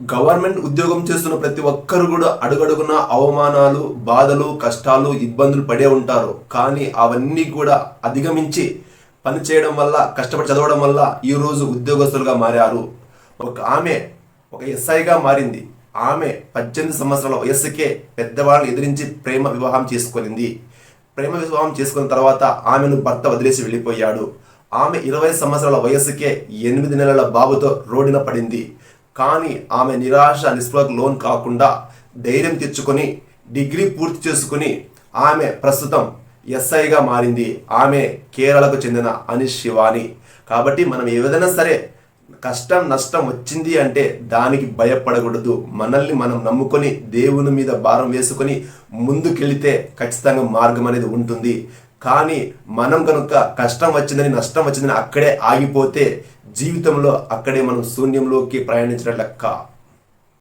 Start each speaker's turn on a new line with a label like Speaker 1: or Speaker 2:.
Speaker 1: Government ఉద్యోగం చేస్తున్న ప్రతి ఒక్కరు కూడా అడుగడుగున అవమానాలు బాధలు కష్టాలు ఇబ్బందులు పడే ఉంటారు. కానీ అవన్నీ కూడా అధిగమించి పని చేయడం వల్ల కష్టపడి చదవడం వల్ల ఈరోజు ఉద్యోగస్తులుగా మారారు. ఒక ఆమె ఒక ఎస్ఐగా మారింది. ఆమె పద్దెనిమిది సంవత్సరాల వయస్సుకే పెద్దవాళ్ళని ఎదిరించి ప్రేమ వివాహం చేసుకొనింది. ప్రేమ వివాహం చేసుకున్న తర్వాత ఆమెను భర్త వదిలేసి వెళ్ళిపోయాడు. ఆమె ఇరవై సంవత్సరాల వయస్సుకే ఎనిమిది నెలల బాబుతో రోడ్డున పడింది. కానీ ఆమె నిరాశ నిస్పృహకు లోన్ కాకుండా ధైర్యం తెచ్చుకొని డిగ్రీ పూర్తి చేసుకుని ఆమె ప్రస్తుతం ఎస్ఐగా మారింది. ఆమె కేరళకు చెందిన అనిష్ శివాని. కాబట్టి మనం ఏ విధంగా సరే కష్టం నష్టం వచ్చింది అంటే దానికి భయపడకూడదు. మనల్ని మనం నమ్ముకొని దేవుని మీద భారం వేసుకొని ముందుకెళితే ఖచ్చితంగా మార్గం అనేది ఉంటుంది. కానీ మనం కనుక కష్టం వచ్చిందని నష్టం వచ్చిందని అక్కడే ఆగిపోతే జీవితంలో అక్కడే మనం శూన్యంలోకి ప్రయాణించిన లెక్క